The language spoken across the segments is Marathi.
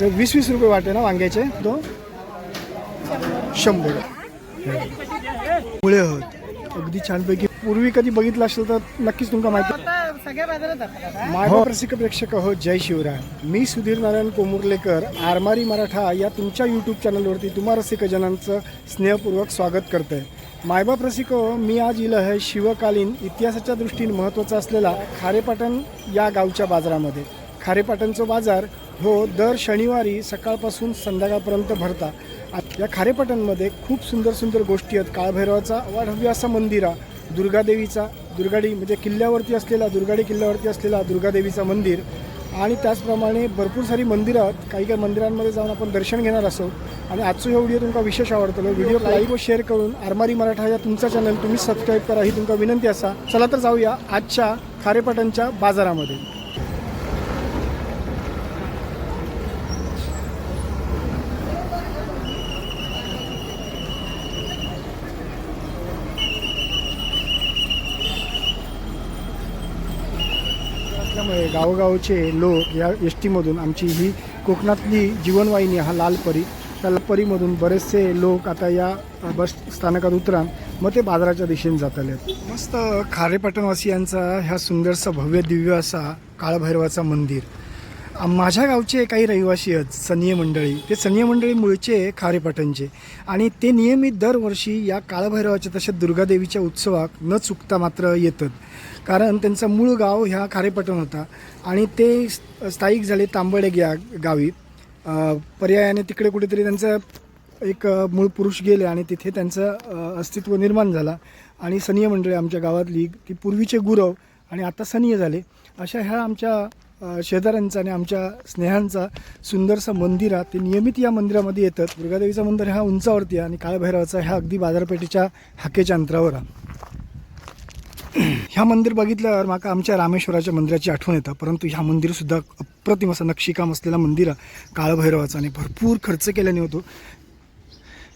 वीस वीस रुपये वाटे ना वांग्याचे? तो? शंभर. मुळे होत. अगदी छानपैकी. पूर्वी कधी बघितलं असेल तर नक्कीच तुमका माहिती आता सगळ्या बाजारात जातात माझा रसिक प्रेक्षक हो जय शिवराय. मी सुधीर नारायण कोमुर्लेकर आरमारी मराठा या तुमच्या यूट्यूब चॅनलवरती तुम्हा रसिक जनांचं स्नेहपूर्वक स्वागत करते मायबाप रसिक हो, मी आज इलं आहे शिवकालीन इतिहासाच्या दृष्टीने महत्त्वाचा असलेला खारेपाटण या गावच्या बाजारामध्ये. खारेपाटणचा बाजार हो दर शनिवारी सकाळपासून संध्याकाळपर्यंत भरता. या खारेपाटणमध्ये खूप सुंदर सुंदर गोष्टी आहेत. काळभैरवाचा वाढव्य असा मंदिरा दुर्गादेवीचा दुर्गाडी म्हणजे किल्ल्यावरती असलेला दुर्गाडी किल्ल्यावरती असलेला दुर्गादेवीचा मंदिर आणि त्याचप्रमाणे भरपूर सारी मंदिरं आहेत. काही काही मंदिरांमध्ये जाऊन आपण दर्शन घेणार असो. आणि आजचा हा व्हिडिओ तुमका विशेष आवडतलो व्हिडिओ लाईक व शेअर करून आरमारी मराठा या तुमचा चॅनल तुम्ही सबस्क्राईब करा. ही तुमका विनंती असा. चला तर जाऊया आजच्या खारेपाटणच्या बाजारामध्ये असल्यामुळे गावोगावचे लोक या एस टीमधून आमची ही कोकणातली जीवनवाहिनी हा लालपरी. त्या लालपरीमधून बरेचसे लोक आता या बस स्थानकात उतरान मग ते बाजाराच्या दिशेने जात आले मस्त खारेपाटणवासियांचा ह्या सुंदरसा भव्य दिव्य असा काळभैरवाचा मंदिर. माझ्या गावचे काही रहिवासी आहेत सनिय मंडळी. ते सनिय मंडळी मूळचे खारेपाटणचे आणि ते नियमित दरवर्षी या काळभैरवाच्या तसेच दुर्गादेवीच्या उत्सवात न चुकता मात्र येतात. कारण त्यांचं मूळ गाव ह्या खारेपाटण होता. आणि ते स्थायिक झाले तांबडे या गावी. पर्यायाने तिकडे कुठेतरी त्यांचं एक मूळ पुरुष गेले आणि तिथे त्यांचं अस्तित्व निर्माण झाला. आणि सनीय मंडळी आमच्या गावातली की पूर्वीचे गुरव आणि आता सनीय झाले. अशा ह्या आमच्या शेजाऱ्यांचा आणि आमच्या स्नेहांचा सुंदरसा मंदिर आहे ते नियमित या मंदिरामध्ये येतात. दुर्गादेवीचं मंदिर हा उंचावरती आहे आणि काळभैरवाचा ह्या अगदी बाजारपेठेच्या हाकेच्या अंतरावर आहे. ह्या मंदिर बघितल्यावर माका आमच्या रामेश्वराच्या मंदिराची आठवण येतं. परंतु ह्या मंदिरसुद्धा अप्रतिम असं नक्षीकाम असलेला मंदिर आहे. काळभैरवाचं आणि भरपूर खर्च केल्याने होतो.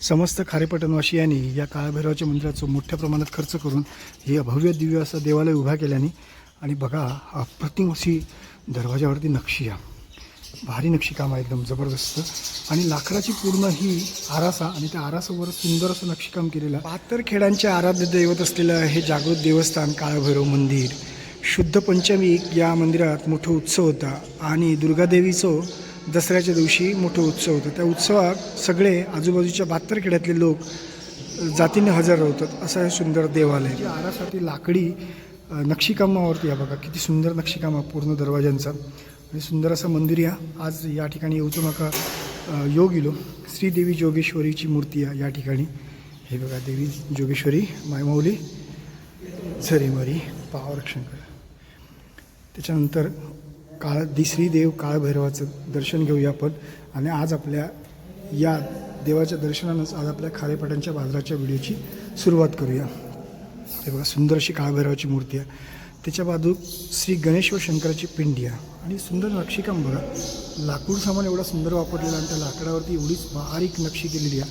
समस्त खारेपटणवासियांनी या काळभैरवाच्या मंदिराचं मोठ्या प्रमाणात खर्च करून हे भव्य दिव्य असं देवालय उभा केल्याने आणि बघा अप्रतिम अशी दरवाजावरती नक्षी भारी नक्षीकाम आहे एकदम जबरदस्त. आणि लाकडाची पूर्ण ही आरासा आणि त्या आरासावर सुंदर असं नक्षीकाम केलेलं आहे. बहात्तर खेड्यांचे आराध्य दैवत असलेलं हे जागृत देवस्थान काळभैरव मंदिर शुद्ध पंचमी या मंदिरात मोठा उत्सव होता. आणि दुर्गादेवीचं दसऱ्याच्या दिवशी मोठं उत्सव होतं. त्या उत्सवात सगळे आजूबाजूच्या बहात्तर खेड्यातले लोक जातीने हजर राहतात. असं हे सुंदर देवालय. आरासाठी लाकडी नक्षीकामावरती या बघा किती सुंदर नक्षीकाम आहे पूर्ण दरवाजांचा आणि सुंदर असं मंदिर या. आज या ठिकाणी येऊचं माका योग इलो. श्रीदेवी जोगेश्वरीची मूर्ती आहे या ठिकाणी. हे बघा देवी जोगेश्वरी मायमाऊली झरीमरी पावरक्षंकर त्याच्यानंतर काळ दि श्रीदेव काळभैरवाचं दर्शन घेऊया आपण. आणि आज आपल्या या देवाच्या दर्शनानंच आज आपल्या खारेपाटांच्या बाजाराच्या व्हिडिओची सुरुवात करूया. हे बघा सुंदर अशी काळभैरवाची मूर्ती आहे. त्याच्या बाजू श्री गणेश व शंकराची पिंडी आहे. आणि सुंदर नक्षीकाम बघा लाकूड सामान एवढा सुंदर वापरलेला आणि त्या लाकडावरती एवढीच बारीक नक्षी केलेली आहे.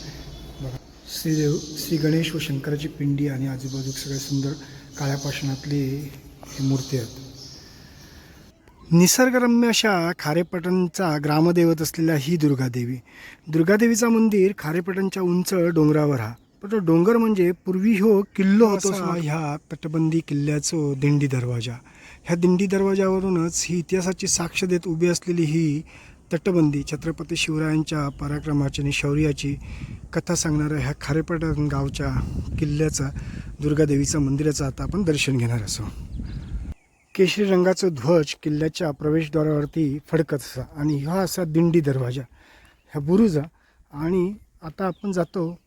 बघा श्रीदेव श्री गणेश व शंकराची पिंडी आणि आजूबाजू सगळ्या सुंदर काळ्या पाषाणातली हे मूर्ती आहेत. निसर्गरम्य अशा खारेपटणचा ग्रामदैवत असलेल्या ही दुर्गादेवी. दुर्गादेवीचा मंदिर खारेपटणच्या उंच डोंगरावर हा. पण तो डोंगर म्हणजे पूर्वी हो किल्लो होतो असा ह्या तटबंदी किल्ल्याचं दिंडी दरवाजा. ह्या दिंडी दरवाजावरूनच ही इतिहासाची साक्ष देत उभी असलेली ही तटबंदी छत्रपती शिवरायांच्या पराक्रमाची आणि शौर्याची कथा सांगणाऱ्या ह्या खारेपटण गावच्या किल्ल्याचा दुर्गादेवीचा मंदिराचं आता आपण दर्शन घेणार असो. केशरी रंगाचं ध्वज किल्ल्याच्या प्रवेशद्वारावरती फडकत असा. आणि हा असा दिंडी दरवाजा. ह्या बुरुजा. आणि आता आपण जातो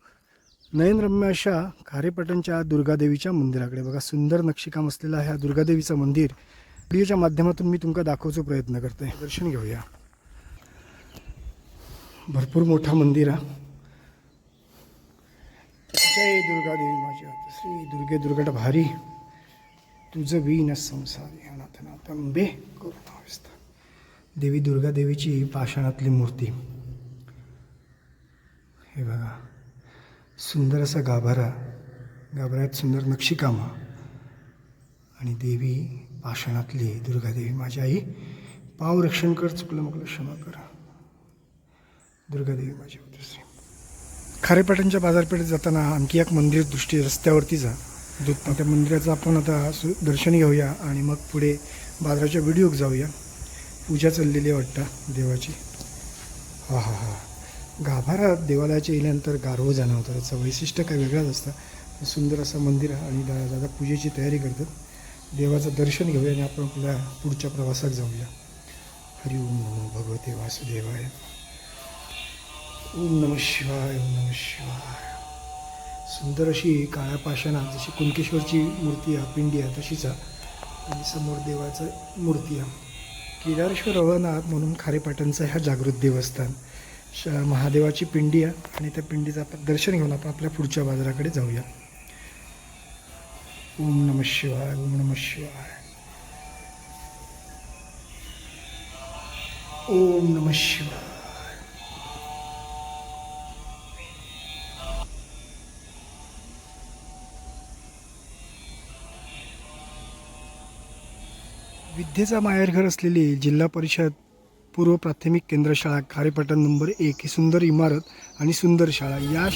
नयनरम्य अशा खारेपटणच्या दुर्गादेवीच्या मंदिराकडे. बघा सुंदर नक्षीकाम असलेला ह्या दुर्गादेवीचं मंदिर व्हिडिओच्या माध्यमातून मी तुमका दाखवचा प्रयत्न करते दर्शन घेऊया. भरपूर मोठा मंदिर हा. जय दुर्गादेवी माझी श्री दुर्गे दुर्गट भारी. तुझं वीन संसारी. अनाथनाथ अंबे करुणावस्था देवी दुर्गादेवीची पाषाणातली मूर्ती. हे बघा. सुंदर असा गाभारा गाभाऱ्यात सुंदर नक्षीकामा. आणि देवी पाषाणातली दुर्गादेवी माझी आई. पाव रक्षण कर चुकलं मग क्षमा करा. दुर्गादेवी माझी दुसरी. खारेपाटणच्या बाजारपेठेत जाताना आणखी एक मंदिर दृष्टी रस्त्यावरती जा. दूध त्या मंदिराचं आपण आता सु- दर्शन घेऊया आणि मग पुढे बाजाराच्या व्हिडिओक जाऊया. पूजा चाललेली आहे वाटतं देवाची. हा हा हा. गाभारा देवालयाच्या गेल्यानंतर गारव जाणवतं त्याचं वैशिष्ट्य काय वेगळंच असतं. सुंदर असं मंदिर आहे आणि दा- दादा पूजेची तयारी करतात. देवाचं दर्शन घेऊया आणि आपण आपल्या पुढच्या प्रवासात जाऊया. हरि ओम नमो भगवते वासुदेवाय. ओम नम शिवाय ओम नम शिवाय. सुंदर अशी काळ्या पाषाणात जशी कुणकेश्वरची मूर्ती आहे पिंडी आहे तशीच आणि समोर देवाचं मूर्ती आहे. केदारेश्वर अवनाथ म्हणून खारेपाटणचं ह्या जागृत देवस्थान. श महादेवाची पिंडी आहे आणि त्या पिंडीचं आपण दर्शन घेऊन आपण आपल्या पुढच्या बाजाराकडे जाऊया. ओम नम शिवाय ओम नम शिवाय. ओम नम शिवाय. विद्येचा माहेरघर असलेली जिल्हा परिषद पूर्व प्राथमिक केंद्र शाळा खारेपाटण नंबर एक ही सुंदर इमारत आणि सुंदर शाळा या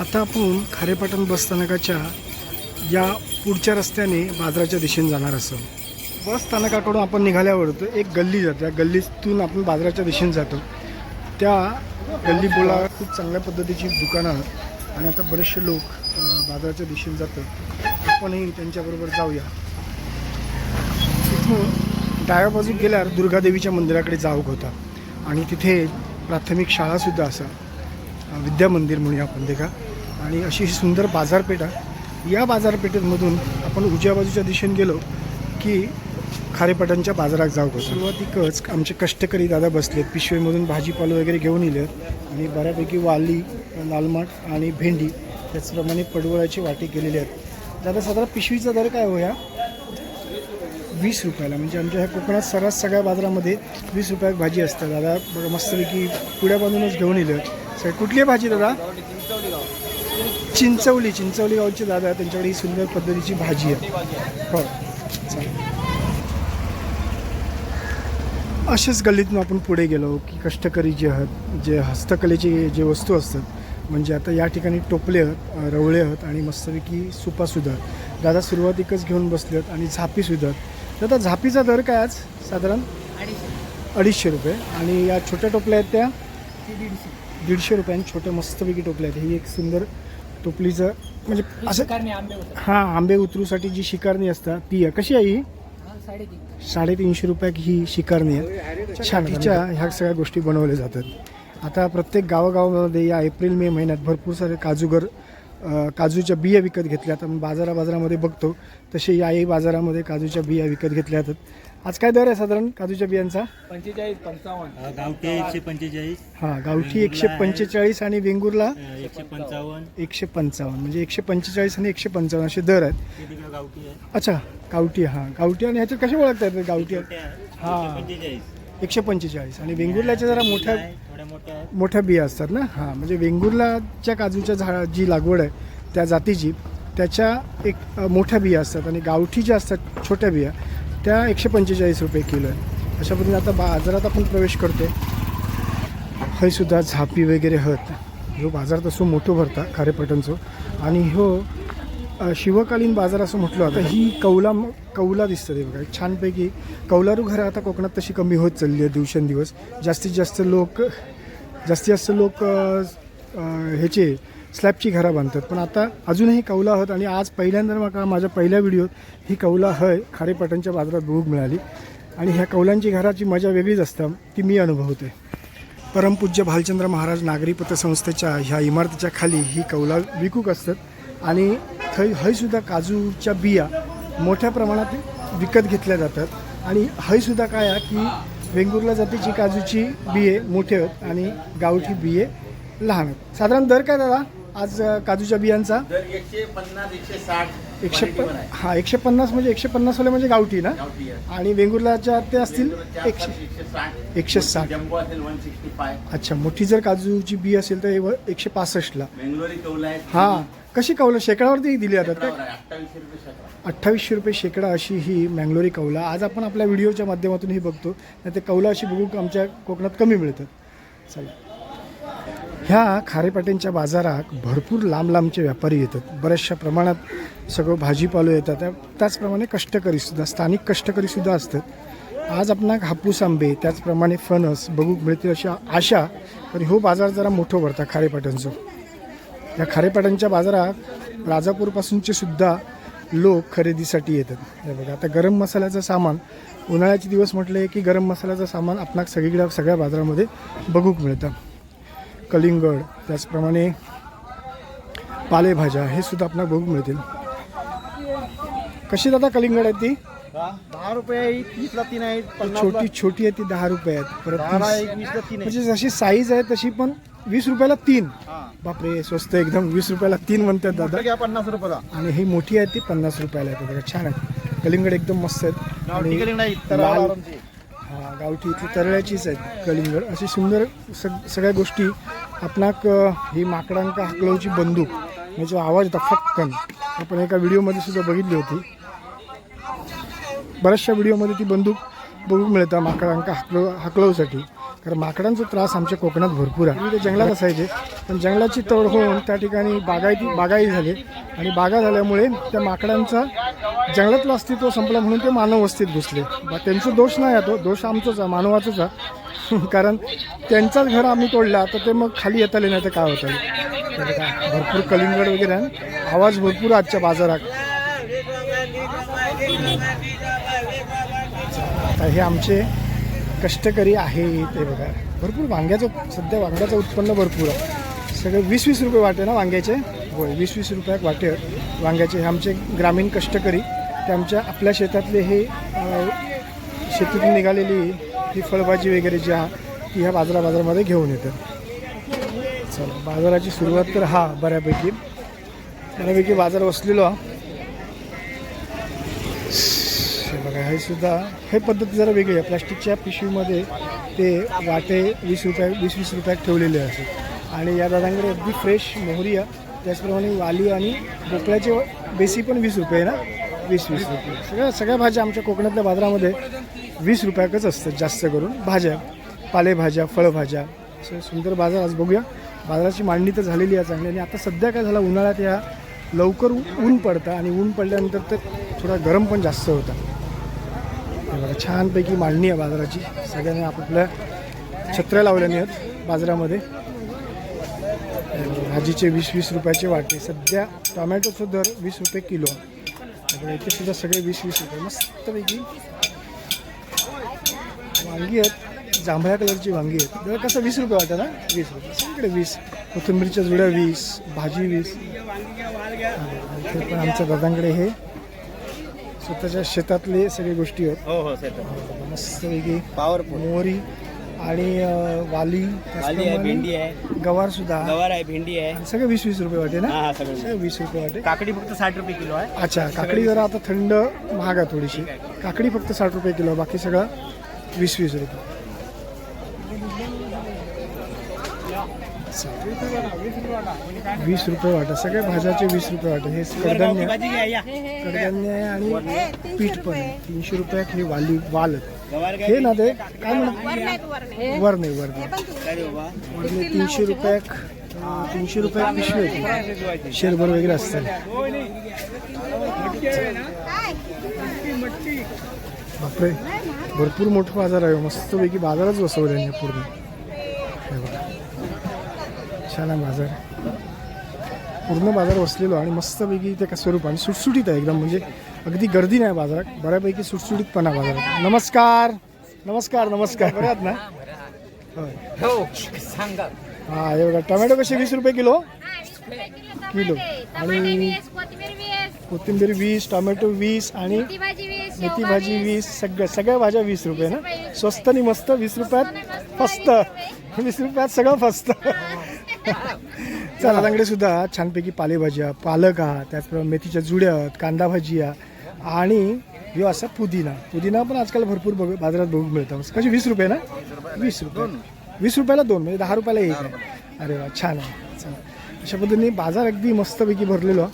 आता आपण खारेपाटण बसस्थानकाच्या या पुढच्या रस्त्याने बाजाराच्या दिशेने जाणार असं. बस स्थानकाकडून आपण निघाल्यावर एक गल्ली जाते. त्या गल्लीतून आपण बाजाराच्या दिशेने जातो. त्या गल्ली बोला खूप चांगल्या पद्धतीची दुकानं आहेत. आणि आता बरेचसे लोक बाजाराच्या दिशेने जातात. आपणही त्यांच्याबरोबर जाऊया. तिथून डाव्या बाजूक गेल्यावर दुर्गादेवीच्या मंदिराकडे जाऊक होता आणि तिथे प्राथमिक शाळासुद्धा असा. विद्यामंदिर म्हणूया आपण ते का. आणि अशी ही सुंदर बाजारपेठ आहे. या बाजारपेठेमधून आपण उजव्या बाजूच्या दिशेने गेलो की खारेपाटांच्या बाजारात जाऊ होतो सुरुवातीकच आमचे कष्टकरी दादा बसलेत. पिशवीमधून भाजीपालो वगैरे घेऊन येले आणि बऱ्यापैकी वाली लालमाट आणि भेंडी त्याचप्रमाणे पडवळाची वाटी केलेली आहेत. दादा साधारण पिशवीचा दर काय हो या? वीस रुपयाला. म्हणजे आमच्या ह्या कोकणात सर्रास सगळ्या बाजारामध्ये वीस रुपयात भाजी असते दादा बघा मस्तपैकी पुड्या बांधूनच घेऊन येलं सर कुठली भाजी दादा? चिंचवली. चिंचवली गावचे दादा त्यांच्याकडे ही सुंदर पद्धतीची भाजी आहे. हो चालेल. अशाच गल्लीतून आपण पुढे गेलो की कष्टकरी जे आहेत जे हस्तकलेचे जे वस्तू असतात म्हणजे आता या ठिकाणी टोपले आहेत रवळे आहेत आणि मस्तपैकी सुपासुद्धा. दादा सुरुवातीकच घेऊन बसले आहेत आणि झापीसुद्धा दादा झापीचा दर काय आज साधारण? अडीचशे. रुपये. आणि या छोट्या टोपल्या आहेत त्या? दीडशे. रुपयांनी छोट्या मस्तपैकी टोपल्या आहेत. ही एक सुंदर टोपलीचं म्हणजे असं हां आंबे उतरूसाठी जी शिकारणी असतात ती आहे. कशी आहे ही? साडेतीनशे. रुपयात ही शिकारणी आहे. छातीच्या ह्या सगळ्या गोष्टी बनवल्या जातात. आता प्रत्येक गावागावामध्ये या एप्रिल मे महिन्यात भरपूर सारे काजूगर काजूच्या बिया विकत घेतल्या आता बाजारा बाजारामध्ये बघतो तसे याही बाजारामध्ये काजूच्या बिया विकत घेतल्या जातात आज काय दर आहे साधारण काजूच्या बियांचा? पंचेचाळीस पंचावन्न. गावठी एकशे पंचेचाळीस. हां गावठी एकशे पंचेचाळीस आणि वेंगुर्ला? एकशे पंचावन्न. एकशे पंचावन्न म्हणजे एकशे पंचेचाळीस आणि एकशे पंचावन्न असे दर आहेत. गावठी अच्छा गावठी हां. गावठी आणि ह्याच्यात कसे ओळखता येतात गावठी? हा. एकशे पंचेचाळीस. आणि वेंगुर्ल्याच्या जरा मोठ्या मोठ्या बिया असतात ना? हां म्हणजे वेंगुर्लाच्या काजूच्या झाड जी लागवड आहे त्या जातीची त्याच्या एक मोठ्या बिया असतात आणि गावठी ज्या असतात छोट्या बिया त्या एकशे पंचेचाळीस रुपये किलो आहे अशा पद्धतीने आता बाजारात आपण प्रवेश करतो हे सुद्धा झापी वगैरे हत. ह्यो बाजार तसो मोठो भरता खारेपटणचो आणि ह्यो शिवकालीन बाजार असं म्हटलं आता ही कौला कौला दिसतं ते बघा. छानपैकी कौलारू घरं आता कोकणात तशी कमी होत चालली आहे दिवसेंदिवस. जास्तीत जास्त लोक जास्तीत जास्त लोक ह्याचे स्लॅबची घरं बांधतात. पण आता अजूनही कौला आहोत आणि आज पहिल्यांदा मला माझ्या पहिल्या व्हिडिओत ही कौला हय खारेपाटणच्या बाजारात बघूक मिळाली. आणि ह्या कौलांची घराची मजा वेगळीच असतं ती मी अनुभवते. परमपूज्य भालचंद्र महाराज नागरी पतसंस्थेच्या ह्या इमारतीच्या खाली ही कौला विकूक असतात. आणि थंय हयसुद्धा काजूच्या बिया मोठ्या प्रमाणात विकत घेतल्या जातात. आणि हयसुद्धा काय आहे की वेंगुर्ला जातीची काजूची बिये मोठे आहेत आणि गावठी बिये लहान आहेत. साधारण दर काय दादा? आज काजूच्या बियांचा? दर एकशे पन्नास एकशे साठ एकशे आहे. हां एकशे पन्नास म्हणजे एकशे पन्नासवाले म्हणजे गावठी ना. आणि वेंगुर्लाच्या ते असतील एकशे एकशे साठ. अच्छा मोठी जर काजूची बी असेल तर हे एकशे पासष्टला. हां. कशी कौलं? शेकडावरती दिली जातात काय अठ्ठावीसशे रुपये शेकडा. अठ्ठावीसशे रुपये शेकडा अशी ही मँगलोरी कौला. आज आपण आपल्या व्हिडिओच्या माध्यमातून ही बघतो. नाही ते कौला अशी बघू आमच्या कोकणात कमी मिळतात चला. ह्या खारेपाट्यांच्या बाजारात भरपूर लांब लांबचे व्यापारी येतात. बऱ्याचशा प्रमाणात सगळं भाजीपालो येतात. त्या- त्याचप्रमाणे कष्टकरीसुद्धा स्थानिक कष्टकरीसुद्धा असतात. आज आपण हापूस आंबे त्याचप्रमाणे फणस बघू मिळतील अशी आशा. पण हो बाजार जरा मोठं भरता खारेपाट्यांचं या खारेपाट्यांच्या बाजारात राजापूरपासूनचे सुद्धा लोक खरेदीसाठी येतात. हे बघा आता गरम मसाल्याचं सामान उन्हाळ्याचे दिवस म्हटले की गरम मसाल्याचं सामान आपणाक सगळीकडे सगळ्या बाजारामध्ये बघूक मिळतं. कलिंगड त्याचप्रमाणे पालेभाज्या हे सुद्धा आपल्याला बघूक मिळतील. कशी दादा कलिंगड आहेत ती? दहा रुपये आहे तीसला तीन आहेत छोटी छोटी आहे ती दहा रुपये आहेत. परत म्हणजे जशी साईज आहे तशी पण वीस रुपयाला तीन. बापरे स्वस्त एकदम. वीस रुपयाला तीन म्हणतात दादा. घ्या पन्नास रुपयाला. आणि ही मोठी आहे ती पन्नास रुपयाला येते बघा छान आहे. कलिंगड एकदम मस्त आहेत. लाल-. हा गावठी इथली तरळ्याचीच आहेत कलिंगड. अशी सुंदर सग सगळ्या गोष्टी. आपणाक ही माकडांका हाकलवची बंदूक. याचा आवाज येतो फटकन. आपण एका व्हिडिओमध्ये सुद्धा बघितली होती. बऱ्याचशा व्हिडिओमध्ये ती बंदूक बघू मिळतं माकडांका हाकलव हाकलवसाठी. कारण माकडांचा त्रास आमच्या कोकणात भरपूर आहे. ते जंगलात असायचे. पण जंगलाची तोड होऊन त्या ठिकाणी बागायती बागाई झाले. आणि बागा झाल्यामुळे त्या माकडांचा जंगलातलं अस्तित्व संपलं म्हणून ते मानव वस्तीत घुसले. त्यांचा दोष नाही आहे तो. दोष आमचाच आहे मानवाचाच आहे. कारण त्यांचाच घर आम्ही तोडला तर ते मग खाली येताले नाही तर काय होतं? भरपूर कलिंगड वगैरे आहे. आवाज भरपूर आजच्या बाजारात. आता हे आमचे कष्टकरी आहे ते बघा. भरपूर वांग्याचं सध्या वांग्याचं उत्पन्न भरपूर आहे. सगळे वीस वीस रुपये वाटे ना वांग्याचे? होय वीस वीस रुपयात वाटे. वांग्याचे हे आमचे ग्रामीण कष्टकरी. ते आमच्या आपल्या शेतातले हे शेतीतून निघालेली ही फळभाजी वगैरे जी आहे ती ह्या बाजारा बाजारामध्ये घेऊन येतात. चला बाजाराची सुरुवात तर हा बऱ्यापैकी. बऱ्यापैकी बाजार वसलेलो हा. हे सुद्धा. हे पद्धत जरा वेगळी आहे. प्लास्टिकच्या पिशवीमध्ये ते वाटे वीस रुपया वीस वीस रुपयात ठेवलेले असतात. आणि या दादांकडे अगदी फ्रेश मोहरी आहे. त्याचप्रमाणे वाली आणि भोपळ्याचे बेसी पण वीस रुपये ना? वीस वीस रुपये. सगळ्या सगळ्या भाज्या आमच्या कोकणातल्या बाजारामध्ये वीस रुपयाकच असतात जास्त करून. भाज्या पालेभाज्या फळभाज्या असं सुंदर बाजार आज बघूया. बाजाराची मांडणी तर झालेली आहे चांगली. आणि आता सध्या काय झालं? उन्हाळ्यात या लवकर ऊन पडतं आणि ऊन पडल्यानंतर तर थोडा गरम पण जास्त होतं. बघा छानपैकी मांडणी आहे बाजाराची. सगळ्यांनी आपापल्या छत्र्या लावल्याने आहेत बाजारामध्ये. भाजीचे वीस वीस रुपयाचे वाटे. सध्या टोमॅटोचं दर वीस रुपये किलो. हे इथे सुद्धा सगळे वीस वीस रुपये. मस्तपैकी वांगी आहेत. जांभळ्या कलरची वांगी आहेत. दर कसं वीस रुपये वाटतं ना? वीस रुपये. सगळीकडे वीस. कोथिंबीरच्या जुड्या वीस भाजी वीस. पण आमच्या दादांकडे हे स्वतःच्या शेतातले सगळे गोष्टी आहेत. हो हो सर मस्तपैकी पॉवरफुल मोहरी आणि अं, वाली वाली आहे भेंडी आहे. गवार सुद्धा. गवार आहे भेंडी आहे. सगळं वीस वीस रुपये वाटे ना? हा हा सगळं सगळं वीस रुपये वाटे. काकडी फक्त साठ रुपये किलो आहे. अच्छा काकडी जरा आता थंड महाग आहे थोडीशी. काकडी फक्त साठ रुपये किलो बाकी सगळं वीस वीस रुपये. वीस रुपये वाटा. सगळ्या भाज्याचे वीस रुपये वाटा. हे कडधान्य कडधान्य आहे आणि पीठ पण आहे. तीनशे रुपयात हे वाली वाल हे ना ते काय म्हणत वर नाही वर नाही तीनशे रुपयाक तीनशे रुपये पिशवी होती. शेरभर वगैरे असतात बापरे भरपूर मोठं बाजार आहे. मस्तपैकी बाजारच बसवलं पूर्ण. छान आहे? बाजार पूर्ण बाजार बसलेलो आणि मस्तपैकी इथे का स्वरूप आणि सुटसुटीत आहे एकदम. म्हणजे अगदी गर्दी नाही बाजारात बऱ्यापैकी सुटसुटीतपणा बाजारात. नमस्कार! नमस्कार नमस्कार. बरे आहात ना? होय. हा हे बघा टोमॅटो कसे? वीस रुपये किलो? किलो. आणि- कोथिंबीर वीस. टोमॅटो वीस आणि मेथी भाजी वीस मेथी भाजी वीस. सगळ्या सगळ्या भाज्या वीस रुपये ना? स्वस्त आणि मस्त वीस रुपयात फस्त. वीस रुपयात सगळं फस्त. चला त्यांकडे सुद्धा छानपैकी पालेभाज्या पालक आहात त्याचप्रमाणे मेथीच्या जुड्या कांदा भाजी आणि यो असा पुदिना. पुदिना पण आजकाल भरपूर बघ बाजारात बघू मिळतं. कशी वीस रुपये ना? वीस रुपये. वीस रुपयाला दोन म्हणजे दहा रुपयाला एक आहे. अरे वा छान आहे. चला. अशा पद्धतीने बाजार अगदी मस्तपैकी भरलेलो.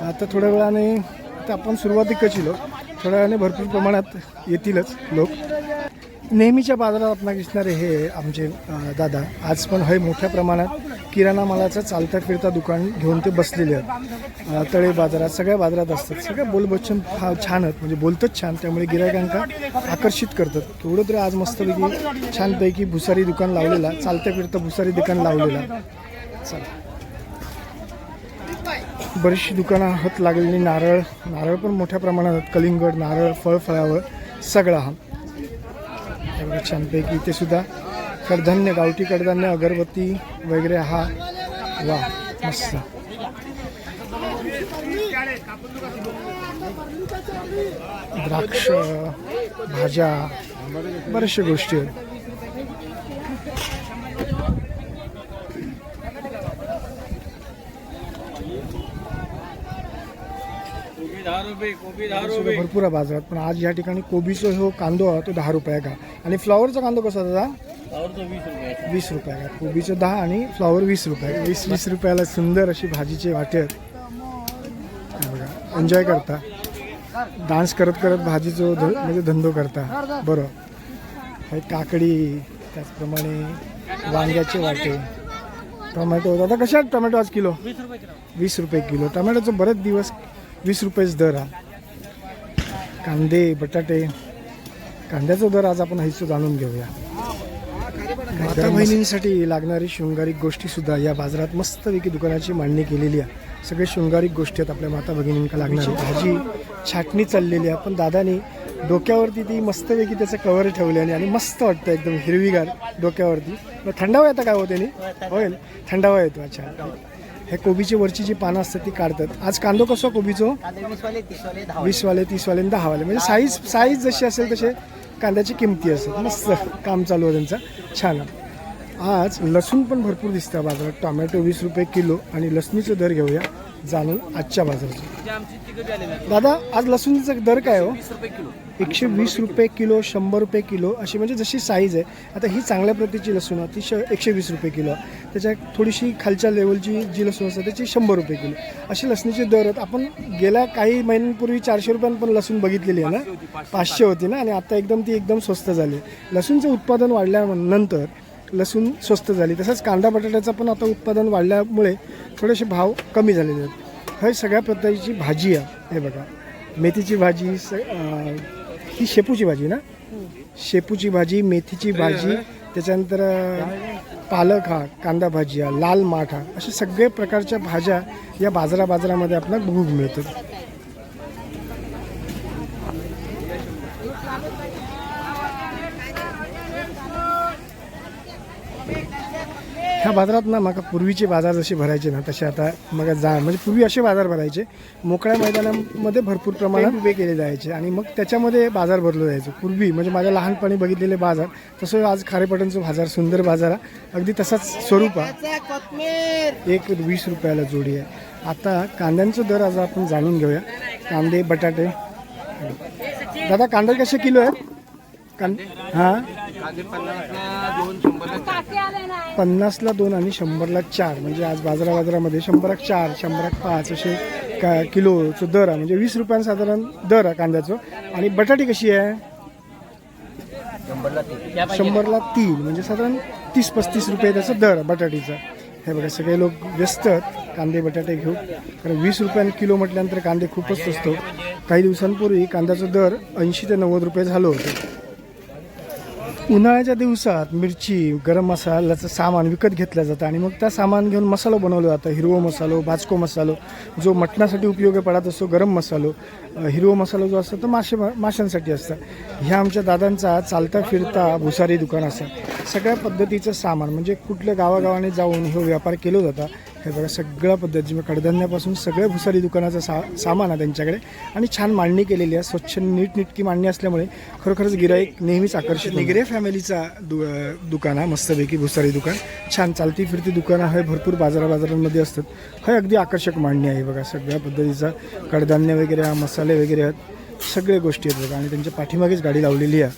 आता थोड्या वेळाने आता आपण सुरुवाती कचिलो थोड्या वेळाने भरपूर प्रमाणात येतीलच लोक. नेहमीच्या बाजारात आपण दिसणारे हे आमचे दादा आज पण हे मोठ्या प्रमाणात. किराणा मालाचं चालता फिरता दुकान घेऊन ते बसलेले आहेत. तळे बाजारात सगळ्या बाजारात असतात. सगळ्या बोलबच्चन फार छान आहेत. म्हणजे बोलतच छान. त्यामुळे गिरायकांना आकर्षित करतात. तेवढं तरी आज मस्तपैकी छानपैकी भुसारी दुकान लावलेला चालत्या फिरता भुसारी दुकान लावलेला. चला. बरीचशी दुकानं हात लागलेली. नारळ नारळ पण मोठ्या प्रमाणात आहेत. कलिंगड नारळ फळफळावर सगळा हा. छानपैकी इथे सुद्धा कडधान्य गावठी कडधान्य अगरबत्ती वगैरे हा वा मस्त. द्राक्ष भाज्या बऱ्याचशा गोष्टी आहेत. भरपूर आहे बाजारात पण आज या ठिकाणी कोबीचा जो कांदो आहे तो दहा रुपया का? आणि फ्लॉवरचा कांदो कसा दादा? वीस रुपया का कोबीचं दहा आणि फ्लॉवर वीस रुपये. वीस वीस रुपयाला सुंदर अशी भाजीचे वाटे आहेत. बघा एन्जॉय करता. डान्स करत करत भाजीचं ध म्हणजे धंदो करता. बरं हे काकडी त्याचप्रमाणे वांग्याचे वाटे. टोमॅटो. दादा कशा आहेत टोमॅटो आज किलो? वीस रुपये किलो. टोमॅटोचं बरेच दिवस वीस रुपयेच दर हा. कांदे बटाटे. कांद्याचा दर आज आपण हैसो जाणून घेऊया. माता बहिणींसाठी लागणारी शृंगारिक गोष्टी सुद्धा या बाजारात मस्तपैकी दुकानाची मांडणी केलेली आहे. सगळे शृंगारिक गोष्टी आहेत आपल्या माता भगिनींका लागणारी. भाजी छाटणी चाललेली आहे. पण दादानी डोक्यावरती ती मस्तपैकी त्याचं कवर ठेवले आणि आणि मस्त वाटतं एकदम हिरवीगार डोक्यावरती. मग थंडावा येतं काय हो त्यांनी? होईल. थंडावा येतो. अच्छा. हे कोबीची वरची जी पानं असतात ती काढतात. आज कांदो कसो कोबीचो? वीसवाले तीसवाले दहावाले. म्हणजे साईज साईज जशी असेल तसे कांद्याची किमती असतात मस्त काम चालू आहे त्यांचं. छान. आज लसूण पण भरपूर दिसतं बाजारात. टोमॅटो वीस रुपये किलो आणि लसणीचं दर घेऊया. जाणून आजच्या बाजाराचं दादा आज लसूणीचा दर काय हो? एकशे वीस रुपये किलो शंभर रुपये किलो अशी म्हणजे जशी साईज आहे. आता ही चांगल्या प्रतीची लसूण आहे ती श एकशे वीस रुपये किलो त्याच्या थोडीशी खालच्या लेवलची जी लसूण असते त्याची शंभर रुपये किलो अशी लसणीचे दर आहेत. आपण गेल्या काही महिन्यांपूर्वी चारशे रुपयांना पण लसूण बघितलेली आहे ना? पाचशे होती ना? आणि आता एकदम ती एकदम स्वस्त झाली लसूणचं उत्पादन वाढल्यानंतर लसूण स्वस्त झाली. तसंच कांदा बटाट्याचं पण आता उत्पादन वाढल्यामुळे थोडेसे भाव कमी झालेले आहेत. हे सगळ्या प्रकारची भाजी आहे. हे बघा. मेथीची भाजी स ही शेपूची भाजी ना? शेपूची भाजी मेथीची भाजी त्याच्यानंतर पालक हा कांदा भाजी हा लाल माठ हा अशा सगळे प्रकारच्या भाज्या या बाजारा बाजारामध्ये आपल्याला बघूक मिळतात. ह्या बाजारात ना मग पूर्वीचे बाजार जसे भरायचे ना तसे आता मग जा म्हणजे पूर्वी असे बाजार भरायचे. मोकळ्या मैदानामध्ये भरपूर प्रमाणात उभे केले जायचे. आणि मग त्याच्यामध्ये बाजार भरलो जायचं. पूर्वी म्हणजे माझ्या लहानपणी बघितलेले बाजार तसं आज खारेपाटणचं बाजार सुंदर बाजार आहे. अगदी तसाच स्वरूप आहे. एक वीस रुपयाला जोडी आहे. आता कांद्यांचं दर आज आपण जाणून घेऊया. कांदे बटाटे. दादा कांदे कसे किलो आहेत? कांदे? हां. पन्नासला दोन आणि शंभरला चार. म्हणजे आज बाजारा बाजारामध्ये शंभराक चार शंभराक पाच असे का किलोचं दर आहे. म्हणजे वीस रुपयां साधारण दर आहे कांद्याचं. आणि बटाटी कशी आहे? शंभरला तीन. म्हणजे साधारण तीस पस्तीस रुपये त्याचा दर आहे बटाटीचा. हे बघा सगळे लोक व्यस्त आहेत. कांदे बटाटे घेऊन. कारण वीस रुपयाने किलो म्हटल्यानंतर कांदे खूपच स्वस्त काही दिवसांपूर्वी कांद्याचा दर ऐंशी ते नव्वद रुपये झालं होतं. उन्हाळ्याच्या दिवसात मिरची गरम मसाल्याचं सामान विकत घेतलं जातं आणि मग त्या सामान घेऊन मसालो बनवला जातं. हिरवो मसालो भाजको मसालो जो मटणासाठी उपयोगी पडत असतो गरम मसालो. हिरवो मसाला जो असतो तो मासे माशांसाठी असतं. ह्या आमच्या दादांचा चालता फिरता भुसारी दुकान असतं. सगळ्या पद्धतीचं सामान म्हणजे कुठल्या गावागावाने जाऊन हे व्यापार केलं जातं हे बघा सगळ्या पद्धती म्हणजे कडधान्यापासून सगळ्या भुसारी दुकानाचं सा सामान आहे त्यांच्याकडे. आणि छान मांडणी केलेली आहे स्वच्छ नीटनिटकी मांडणी असल्यामुळे खरोखरच गिराईक नेहमीच आकर्षित निगरे फॅमिलीचा दु दुकान आहे मस्तपैकी भुसारी दुकान. छान चालती फिरती दुकानं हे भरपूर बाजारा बाजारांमध्ये असतात. हे अगदी आकर्षक मांडणी आहे बघा सगळ्या पद्धतीचा कडधान्य वगैरे मसाला मसाले वगैरे आहेत सगळे गोष्टी आहेत बघा. आणि त्यांच्या पाठीमागेच गाडी लावलेली आहे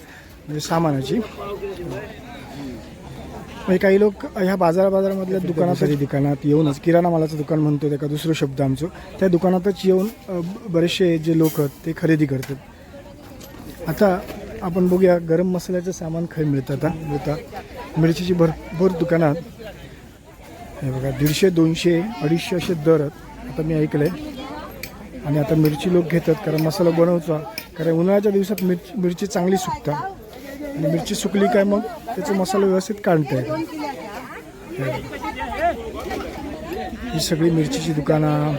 म्हणजे सामानाची. म्हणजे काही लोक ह्या बाजार बाजारामधल्या दुकानात दुकानात येऊनच किराणा मालाचं दुकान म्हणतो त्या का दुसरं शब्द आमचं. त्या दुकानातच येऊन बरेचसे जे लोक आहेत ते खरेदी करतात. आता आपण बघूया गरम मसाल्याचं सामान खाई मिळतं आता मिरचीची भरपूर दुकानात. हे बघा दीडशे दोनशे अडीचशे असे दर आहेत. आता मी ऐकलं आहे आणि आता मिरची लोक घेतात कारण मसाला बनवचा कारण उन्हाळ्याच्या दिवसात मिरची मिरची चांगली सुकतात. आणि मिरची सुकली काय मग? त्याचा मसाला व्यवस्थित काढता येतो ही सगळी मिरचीची दुकानं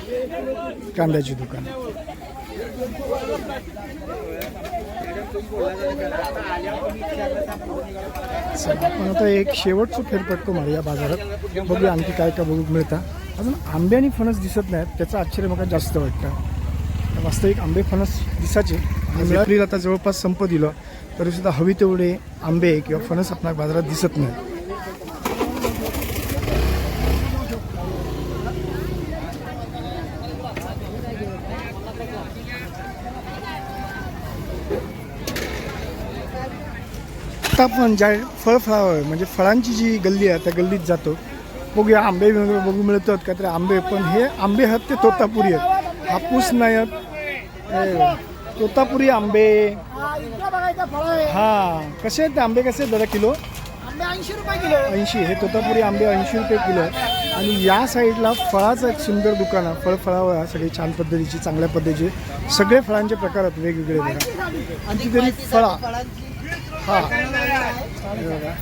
कांद्याची दुकानं. चला, आपण आता एक शेवटचं फेर पडतो मला या बाजारात. बघूया आणखी काय काय बघू मिळतं अजून आंबे आणि फणस दिसत नाहीत त्याचं आश्चर्य मला जास्त वाटतं. वास्तविक आंबे फणस दिसायचे. आणि एप्रिल आता जवळपास संप दिलं तरी सुद्धा हवी तेवढे आंबे किंवा फणस आपल्या बाजारात दिसत नाही आता आपण ज्या फळ फळावर म्हणजे फळांची जी गल्ली आहे त्या गल्लीत जातो. बघूया आंबे वगैरे बघू मिळतात का? तर आंबे पण हे आंबे आहेत ते तोतापुरी आहेत. हापूस नाही आहेत तोतापुरी आंबे. हा कसे आहेत ते आंबे कसे आहेत दादा किलो? ऐंशी रुपये किलो ऐंशी हे तोतापुरी आंबे ऐंशी रुपये किलो आहे आणि या साईडला फळाचं एक सुंदर दुकान आहे. फळ फळावर सगळी छान पद्धतीची चांगल्या पद्धतीचे सगळे फळांचे प्रकार आहेत वेगवेगळे बघा. कितीतरी फळा. हा हे. बघा.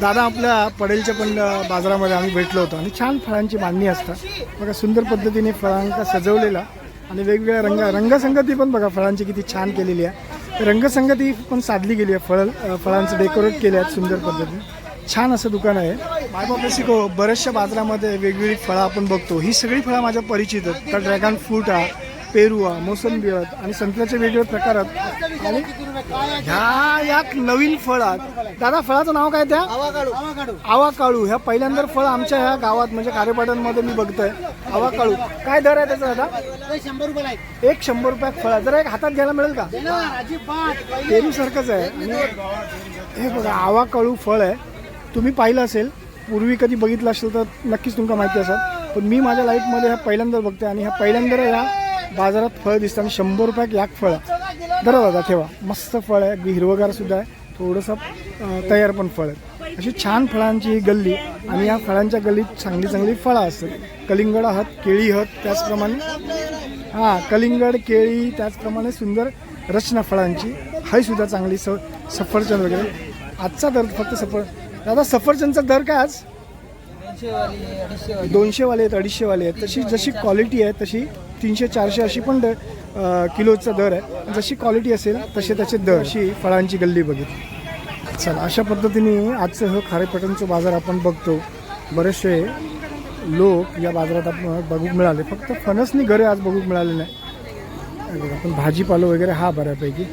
दादा आपल्या पडेलच्या पण बाजारामध्ये आम्ही भेटलो होतो. आणि छान फळांची मांडणी असतात. बघा सुंदर पद्धतीने फळांका सजवलेला. आणि वेगवेगळ्या रंग रंगसंगती पण बघा फळांची किती छान केलेली आहे. रंगसंगती पण साधली गेली आहे फळ फळांचं डेकोरेट केले आहेत सुंदर पद्धतीने. छान असं दुकान आहे. मायबाप शिको बऱ्याचशा बाजारामध्ये वेगवेगळी फळं आपण बघतो. ही सगळी फळं माझ्या परिचित आहेत. तर ड्रॅगन फ्रूट आहे पेरू आहे मोसंबी आहेत आणि संत्र्याचे वेगवेगळे प्रकार आहेत. आणि ह्या या नवीन फळात दादा फळाचं नाव काय त्या? आवा काळू ह्या पहिल्यांदा फळ आमच्या ह्या गावात म्हणजे खारेपाटणमध्ये मी बघतोय. आवा काळू काय दर आहे त्याचा दादा? शंभर रुपये एक शंभर रुपयात फळ आहे. जरा एक हातात घ्यायला मिळेल का? अजिबात. पेरू सारखंच आहे. हे बघा आवा काळू फळ आहे. तुम्ही पाहिलं असेल पूर्वी कधी बघितलं असेल तर नक्कीच तुमका माहिती असेल. पण मी माझ्या लाईफमध्ये ह्या पहिल्यांदा बघते आणि ह्या पहिल्यांदा या बाजारात फळ दिसतं आणि शंभर रुपयात याक फळ. आहे. धरा दादा ठेवा. मस्त फळ आहे. अगदी हिरवगार सुद्धा आहे. थोडंसं तयार पण फळ आहे अशी छान फळांची ही गल्ली आणि या फळांच्या गल्लीत चांगली चांगली फळं असतात. कलिंगड आहात केळी आहात त्याचप्रमाणे हां कलिंगड केळी त्याचप्रमाणे सुंदर रचना फळांची. हाही सुद्धा चांगली स सफरचंद वगैरे. आजचा दर फक्त सफर दादा सफरचंदचा दर काय आज? दोनशेवाले आहेत अडीचशेवाले आहेत. तशी जशी क्वालिटी आहे तशी तीनशे चारशे अशी पण दर किलोचा दर आहे. जशी क्वालिटी असेल तसे त्याचे दर अशी फळांची गल्ली बघितली. चला अशा पद्धतीने आजचं हे खारेपटणचं बाजार आपण बघतो. बरेचसे लोक या बाजारात आपण बघू मिळाले. फक्त फणसनी घरे आज बघू मिळाले नाही. आपण भाजीपालो वगैरे हा बऱ्यापैकी.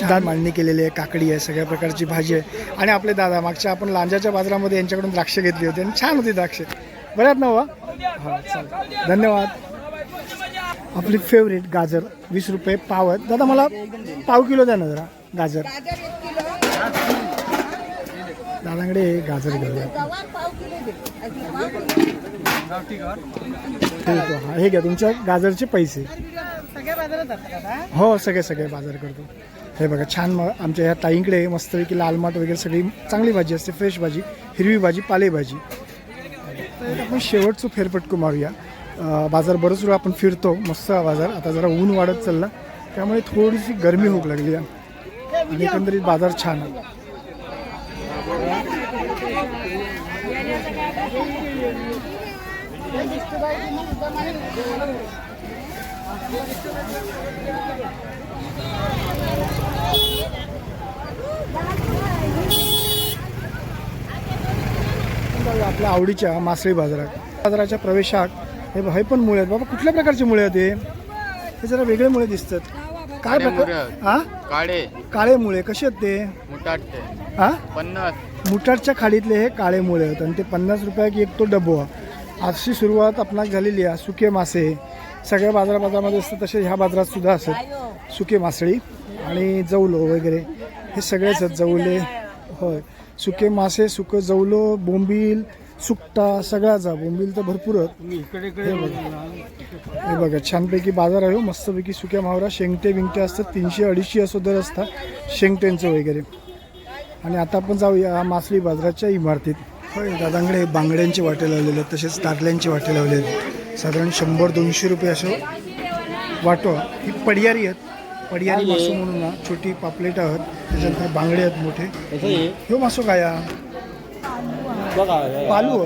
छान मांडणी केलेली आहे काकडी आहे सगळ्या प्रकारची भाजी आहे. आणि आपले दादा मागच्या आपण लांजाच्या बाजारामध्ये यांच्याकडून द्राक्ष घेतली होती आणि छान होती द्राक्ष. बरं ना वा हा चालेल. धन्यवाद. आपली फेवरेट गाजर वीस रुपये पाव आहेत दादा मला पाव किलो द्या ना जरा गाजर. दादाकडे गाजर घेऊया ठीक आहे हे घ्या तुमच्या गाजरचे पैसे. हो सगळे सगळे बाजार करतो. हे बघा छान मग आमच्या ह्या ताईंकडे मस्तपैकी लाल माठ वगैरे सगळी चांगली भाजी असते फ्रेश भाजी हिरवी भाजी पालेभाजी. आपण शेवटचं फेरफटको मारूया. बाजार बरंच वेळ आपण फिरतो मस्त हा बाजार. आता जरा ऊन वाढत चालला. त्यामुळे थोडीशी गरमी होऊ लागली आहे. आणि एकंदरीत बाजार छान आहे. जाऊया आपल्या आवडीच्या मासळी बाजारात. बाजाराच्या प्रवेशात हे हे पण मुळे आहेत. बाबा कुठल्या प्रकारचे मुळे आहेत हे? हे जरा वेगळे मुळे दिसतात. काय प्रकार हा काळे. काळे मुळे. कसे आहेत ते? मुटाटचे. हा पन्नास. मुठाटच्या खाडीतले हे काळे मुळे आहेत आणि ते पन्नास रुपयाक एक तो डबो. आजची सुरुवात आपणाक झालेली आहे. सुके मासे. सगळ्या बाजारा बाजारामध्ये असतात तसे ह्या बाजारात सुद्धा असत सुके मासळी आणि जवलो वगैरे. हे सगळेच आहेत. जवले. होय. सुके मासे सुकं जवलो बोंबील सुकटा सगळ्याचा बोंबील तर भरपूर हे बघा. हे बघा छानपैकी बाजार आहे हो. मस्तपैकी सुक्या मावरा शेंगटे बिंगटे असतात. तीनशे अडीचशे असो दर असतात शेंगट्यांचं वगैरे. आणि आता आपण जाऊया मासळी बाजाराच्या इमारतीत. होय दादांकडे बांगड्यांचे वाटे लावलेले आहेत तसेच तारल्यांचे वाटे लावलेले आहेत. साधारण शंभर दोनशे रुपये असं वाटो. ही पडियारी आहेत. पडियारी मासो म्हणून ना छोटी पापलेट आहेत त्याच्यानंतर बांगडे आहेत मोठे. ह्यो मासो काय हा? पालू.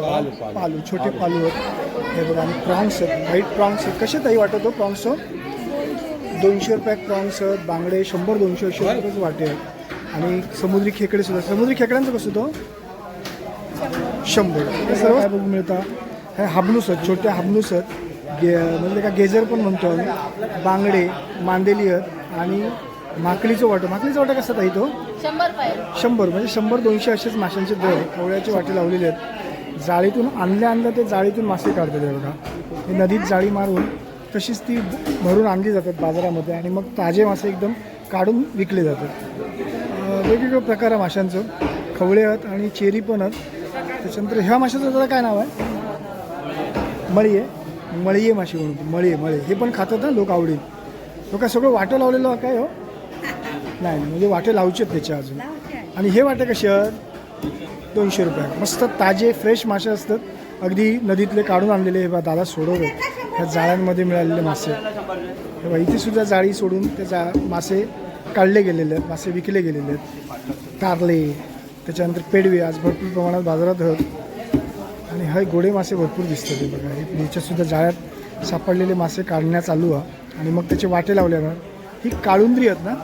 पालू छोटे पालू. आहेत. हे बघा आणि प्रॉन्स आहेत व्हाईट प्रॉन्स आहेत. कसे ताई वाटतो प्रॉन्स दोनशे रुपये प्रॉन्स आहेत बांगडे शंभर दोनशे अशे रुपयेच वाटे आहेत. आणि समुद्री खेकडे सुद्धा. समुद्री खेकड्यांचं कसं तो? शंभर. हे सर्व काय बघून मिळतं? हे हाबनूस आहेत छोटे हाबनूस आहेत. गे म्हणजे का गेजर पण म्हणतो आम्ही. बांगडे मांदेली आहेत. आणि माकळीचं वाटं. माकळीचं वाटं कसं ताई तो? शंभर शंभर म्हणजे शंभर दोनशे असेच माशांचे दर कवळ्याचे वाटे लावलेले आहेत. जाळीतून आणल्या आणल्या ते जाळीतून मासे काढतात हे बघा. हे नदीत जाळी मारून तशीच ती भरून आणली जातात बाजारामध्ये आणि मग ताजे मासे एकदम काढून विकले जातात. अं, वेगवेगळे प्रकार आहे माशांचं. खवळे आहेत आणि चेरी पण आहेत. त्याच्यानंतर ह्या माशाचं जरा काय नाव आहे? मळी आहे. मळी आहे माशी म्हणून. मळी मळी हे पण खातात ना लोक आवडील तो काय सगळं वाटं लावलेलं काय हो? नाही म्हणजे वाटे लावचे आहेत त्याचे अजून. आणि हे वाटे कसे आहेत? दोनशे रुपये. मस्त ताजे फ्रेश मासे असतात. अगदी नदीतले काढून आणलेले हे बा दादा सोडवले ह्या जाळ्यांमध्ये मिळालेले मासे. हे बा इथे सुद्धा जाळी सोडून ते जा मासे काढले गेलेले आहेत मासे विकले गेलेले आहेत. कारले त्याच्यानंतर पेडवे आज भरपूर प्रमाणात बाजारात आहेत आणि हे गोडे मासे भरपूर दिसतात हे बघा. हे याच्यातसुद्धा जाळ्यात सापडलेले मासे काढण्यात चालू आहे. आणि मग त्याचे वाटे लावल्यानं ही काळुंद्री आहेत ना?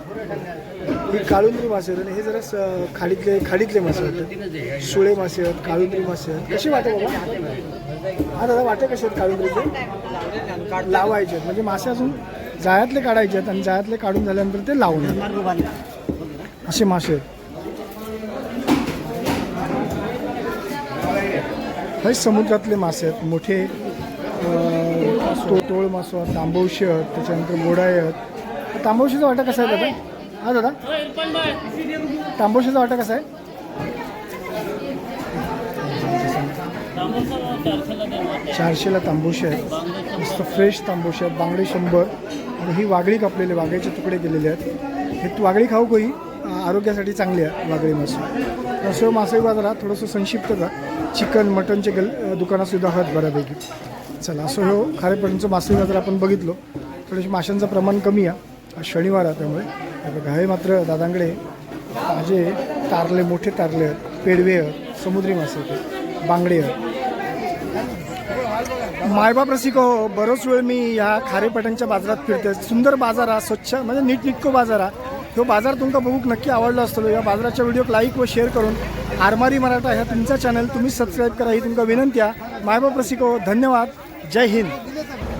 ही काळुंद्री मासे आहेत. आणि हे जरा स- खाडीतले खाडीतले मासे आहेत. सुळे मासे आहेत काळुंद्री मासे आहेत. कसे वाटे बाबा? हा दादा वाटे कसे आहेत काळुंद्रीचे? लावायचे आहेत. म्हणजे मासे अजून जाळ्यातले काढायचे आहेत आणि जाळ्यातले काढून झाल्यानंतर ते लावून असे मासे आहेत. हे समुद्रातले मासे आहेत. मोठे अं, टोळ मासो तांबवशी आहेत त्याच्यानंतर मोडाई आहेत तांबवशीचा वाटा कसा आहे दादा? हा दादा? तांबवशीचा वाटा कसा आहे? चारशेला तांबूशी आहेत मस्त फ्रेश तांबूशी आहेत बांगडे शंभर. आणि ही वागळी कापलेले वाघाचे तुकडे केलेले आहेत. हे तू वागळी खाऊ काही आरोग्यासाठी चांगली आहे वागळी मासे असं मासे बाजारात थोडंसं संक्षिप्तता चिकन मटनचे गल दुकानातसुद्धा आहेत बऱ्यापैकी. चला असं हो खारेपर्यंतचं मासे बाजार आपण बघितलो. थोडेसे माशांचं प्रमाण कमी आहे. आज शनिवार आहे त्यामुळे. हे बघा हे मात्र दादांकडे माझे तारले मोठे तारले आहेत. पेडवे आहेत समुद्री मासे आहेत बांगडे आहेत. मायबाप रसिको बरोच वेळ मी ह्या खारेपाट्यांच्या बाजारात फिरते सुंदर बाजार हा स्वच्छ म्हणजे नीटनिटको बाजार हा तो बाजार तुमका बघूक नक्की आवडलो असतो या बाजाराच्या व्हिडिओक लाईक व शेअर करून आरमारी मराठा ह्या तुमचा चॅनल तुम्ही सबस्क्राईब करा ही तुमका विनंती आहे. मायबाप रसिको धन्यवाद. जय हिंद